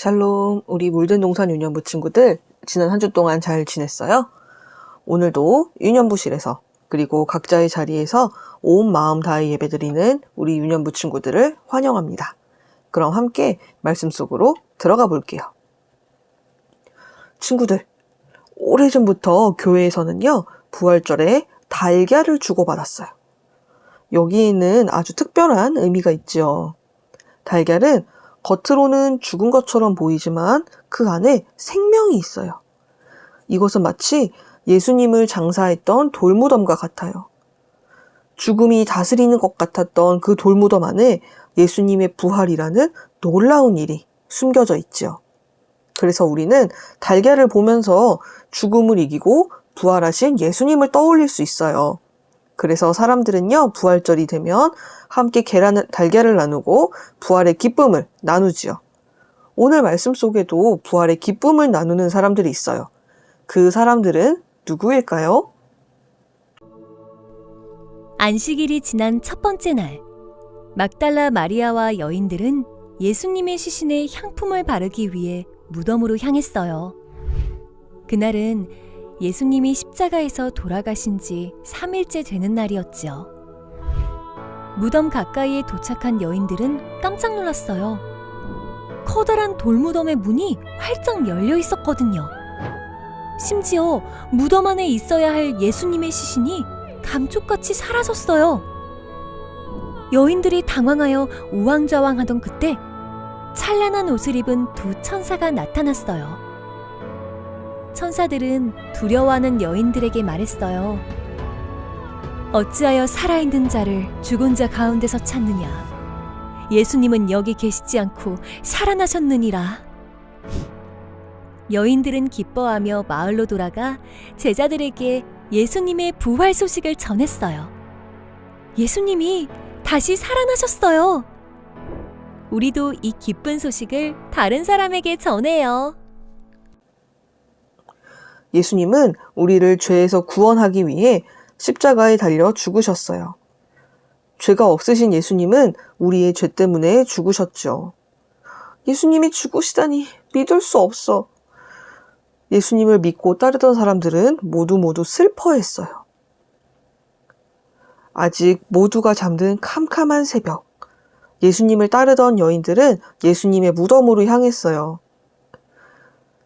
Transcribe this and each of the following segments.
샬롬, 우리 물든 동산 유년부 친구들, 지난 한 주 동안 잘 지냈어요? 오늘도 유년부실에서, 그리고 각자의 자리에서 온 마음 다해 예배드리는 우리 유년부 친구들을 환영합니다. 그럼 함께 말씀 속으로 들어가 볼게요. 친구들, 오래전부터 교회에서는요, 부활절에 달걀을 주고받았어요. 여기에는 아주 특별한 의미가 있죠. 달걀은 겉으로는 죽은 것처럼 보이지만 그 안에 생명이 있어요. 이것은 마치 예수님을 장사했던 돌무덤과 같아요. 죽음이 다스리는 것 같았던 그 돌무덤 안에 예수님의 부활이라는 놀라운 일이 숨겨져 있지요. 그래서 우리는 달걀을 보면서 죽음을 이기고 부활하신 예수님을 떠올릴 수 있어요. 그래서 사람들은요, 부활절이 되면 함께 계란을, 달걀을 나누고 부활의 기쁨을 나누지요. 오늘 말씀 속에도 부활의 기쁨을 나누는 사람들이 있어요. 그 사람들은 누구일까요? 안식일이 지난 첫 번째 날, 막달라 마리아와 여인들은 예수님의 시신에 향품을 바르기 위해 무덤으로 향했어요. 그날은 예수님이 십자가에서 돌아가신 지 3일째 되는 날이었지요. 무덤 가까이에 도착한 여인들은 깜짝 놀랐어요. 커다란 돌무덤의 문이 활짝 열려 있었거든요. 심지어 무덤 안에 있어야 할 예수님의 시신이 감쪽같이 사라졌어요. 여인들이 당황하여 우왕좌왕하던 그때 찬란한 옷을 입은 두 천사가 나타났어요. 천사들은 두려워하는 여인들에게 말했어요. 어찌하여 살아있는 자를 죽은 자 가운데서 찾느냐? 예수님은 여기 계시지 않고 살아나셨느니라. 여인들은 기뻐하며 마을로 돌아가 제자들에게 예수님의 부활 소식을 전했어요. 예수님이 다시 살아나셨어요. 우리도 이 기쁜 소식을 다른 사람에게 전해요. 예수님은 우리를 죄에서 구원하기 위해 십자가에 달려 죽으셨어요. 죄가 없으신 예수님은 우리의 죄 때문에 죽으셨죠. 예수님이 죽으시다니 믿을 수 없어. 예수님을 믿고 따르던 사람들은 모두 모두 슬퍼했어요. 아직 모두가 잠든 캄캄한 새벽. 예수님을 따르던 여인들은 예수님의 무덤으로 향했어요.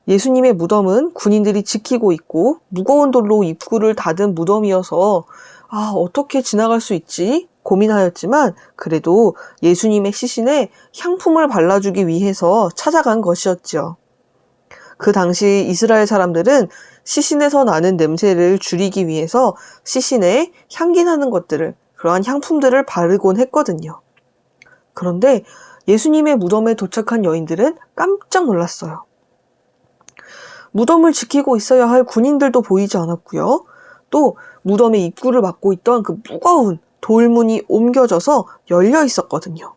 예수님의 무덤은 군인들이 지키고 있고 무거운 돌로 입구를 닫은 무덤이어서 아, 어떻게 지나갈 수 있지? 고민하였지만 그래도 예수님의 시신에 향품을 발라주기 위해서 찾아간 것이었지요. 그 당시 이스라엘 사람들은 시신에서 나는 냄새를 줄이기 위해서 시신에 향기 나는 것들을, 그러한 향품들을 바르곤 했거든요. 그런데 예수님의 무덤에 도착한 여인들은 깜짝 놀랐어요. 무덤을 지키고 있어야 할 군인들도 보이지 않았고요. 또 무덤의 입구를 막고 있던 그 무거운 돌문이 옮겨져서 열려 있었거든요.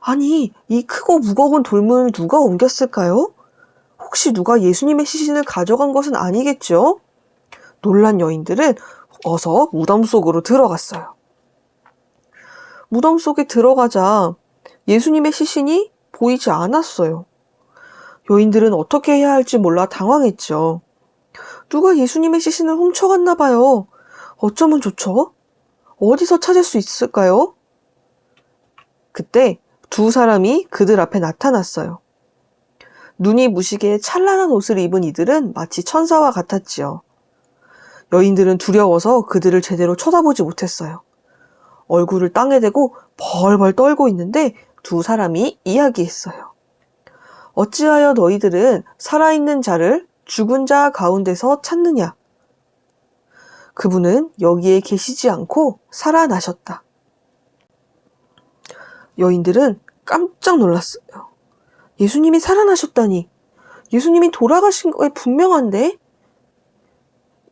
아니, 이 크고 무거운 돌문을 누가 옮겼을까요? 혹시 누가 예수님의 시신을 가져간 것은 아니겠죠? 놀란 여인들은 어서 무덤 속으로 들어갔어요. 무덤 속에 들어가자 예수님의 시신이 보이지 않았어요. 여인들은 어떻게 해야 할지 몰라 당황했죠. 누가 예수님의 시신을 훔쳐갔나 봐요. 어쩌면 좋죠? 어디서 찾을 수 있을까요? 그때 두 사람이 그들 앞에 나타났어요. 눈이 무시게 찬란한 옷을 입은 이들은 마치 천사와 같았지요. 여인들은 두려워서 그들을 제대로 쳐다보지 못했어요. 얼굴을 땅에 대고 벌벌 떨고 있는데 두 사람이 이야기했어요. 어찌하여 너희들은 살아있는 자를 죽은 자 가운데서 찾느냐? 그분은 여기에 계시지 않고 살아나셨다. 여인들은 깜짝 놀랐어요. 예수님이 살아나셨다니. 예수님이 돌아가신 거에 분명한데?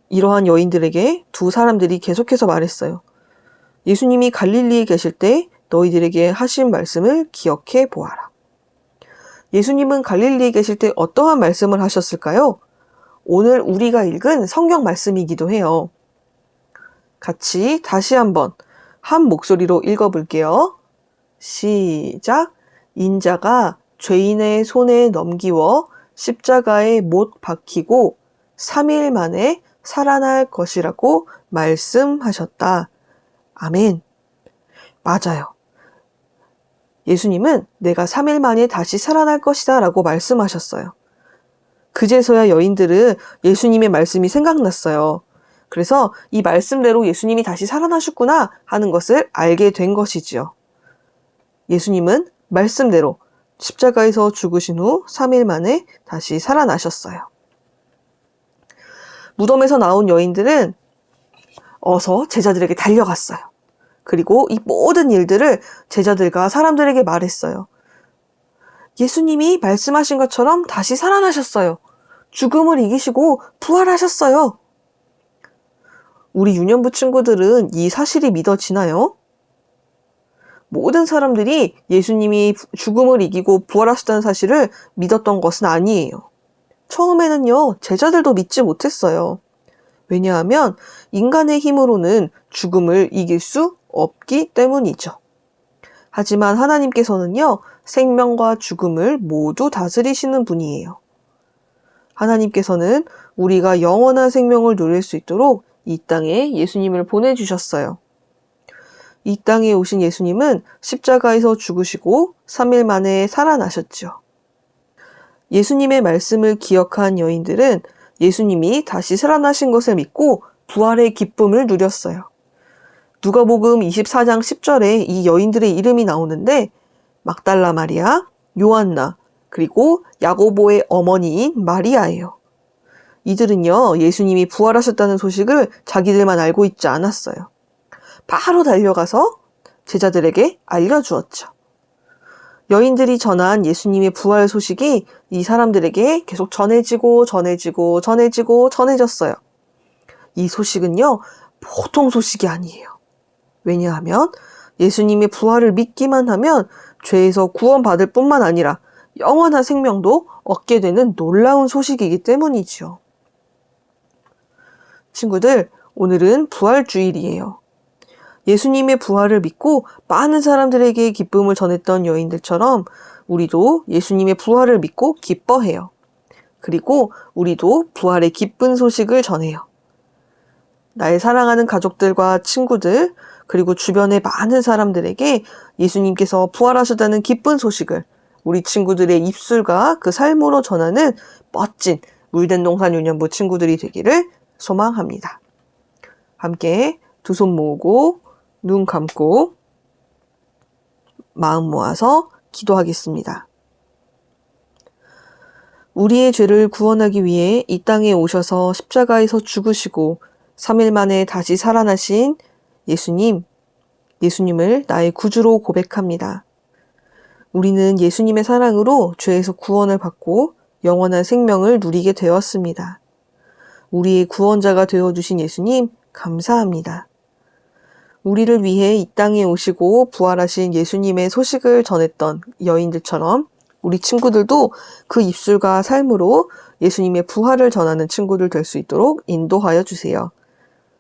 이러한 여인들에게 두 사람들이 계속해서 말했어요. 예수님이 갈릴리에 계실 때 너희들에게 하신 말씀을 기억해 보아라. 예수님은 갈릴리에 계실 때 어떠한 말씀을 하셨을까요? 오늘 우리가 읽은 성경 말씀이기도 해요. 같이 다시 한번 한 목소리로 읽어볼게요. 시작. 인자가 죄인의 손에 넘기워 십자가에 못 박히고 3일 만에 살아날 것이라고 말씀하셨다. 아멘. 맞아요. 예수님은 내가 3일 만에 다시 살아날 것이다 라고 말씀하셨어요. 그제서야 여인들은 예수님의 말씀이 생각났어요. 그래서 이 말씀대로 예수님이 다시 살아나셨구나 하는 것을 알게 된 것이지요. 예수님은 말씀대로 십자가에서 죽으신 후 3일 만에 다시 살아나셨어요. 무덤에서 나온 여인들은 어서 제자들에게 달려갔어요. 그리고 이 모든 일들을 제자들과 사람들에게 말했어요. 예수님이 말씀하신 것처럼 다시 살아나셨어요. 죽음을 이기시고 부활하셨어요. 우리 유년부 친구들은 이 사실이 믿어지나요? 모든 사람들이 예수님이 죽음을 이기고 부활하셨다는 사실을 믿었던 것은 아니에요. 처음에는요, 제자들도 믿지 못했어요. 왜냐하면 인간의 힘으로는 죽음을 이길 수 없기 때문이죠. 하지만 하나님께서는요, 생명과 죽음을 모두 다스리시는 분이에요. 하나님께서는 우리가 영원한 생명을 누릴 수 있도록 이 땅에 예수님을 보내주셨어요. 이 땅에 오신 예수님은 십자가에서 죽으시고 3일 만에 살아나셨죠. 예수님의 말씀을 기억한 여인들은 예수님이 다시 살아나신 것을 믿고 부활의 기쁨을 누렸어요. 누가복음 24장 10절에 이 여인들의 이름이 나오는데 막달라 마리아, 요한나, 그리고 야고보의 어머니인 마리아예요. 이들은요, 예수님이 부활하셨다는 소식을 자기들만 알고 있지 않았어요. 바로 달려가서 제자들에게 알려주었죠. 여인들이 전한 예수님의 부활 소식이 이 사람들에게 계속 전해지고 전해지고 전해지고 전해졌어요. 이 소식은요, 보통 소식이 아니에요. 왜냐하면 예수님의 부활을 믿기만 하면 죄에서 구원받을 뿐만 아니라 영원한 생명도 얻게 되는 놀라운 소식이기 때문이지요. 친구들, 오늘은 부활주일이에요. 예수님의 부활을 믿고 많은 사람들에게 기쁨을 전했던 여인들처럼 우리도 예수님의 부활을 믿고 기뻐해요. 그리고 우리도 부활의 기쁜 소식을 전해요. 나의 사랑하는 가족들과 친구들, 그리고 주변의 많은 사람들에게 예수님께서 부활하셨다는 기쁜 소식을 우리 친구들의 입술과 그 삶으로 전하는 멋진 물된 동산 유년부 친구들이 되기를 소망합니다. 함께 두 손 모으고 눈 감고 마음 모아서 기도하겠습니다. 우리의 죄를 구원하기 위해 이 땅에 오셔서 십자가에서 죽으시고 3일 만에 다시 살아나신 예수님, 예수님을 나의 구주로 고백합니다. 우리는 예수님의 사랑으로 죄에서 구원을 받고 영원한 생명을 누리게 되었습니다. 우리의 구원자가 되어주신 예수님, 감사합니다. 우리를 위해 이 땅에 오시고 부활하신 예수님의 소식을 전했던 여인들처럼 우리 친구들도 그 입술과 삶으로 예수님의 부활을 전하는 친구들 될 수 있도록 인도하여 주세요.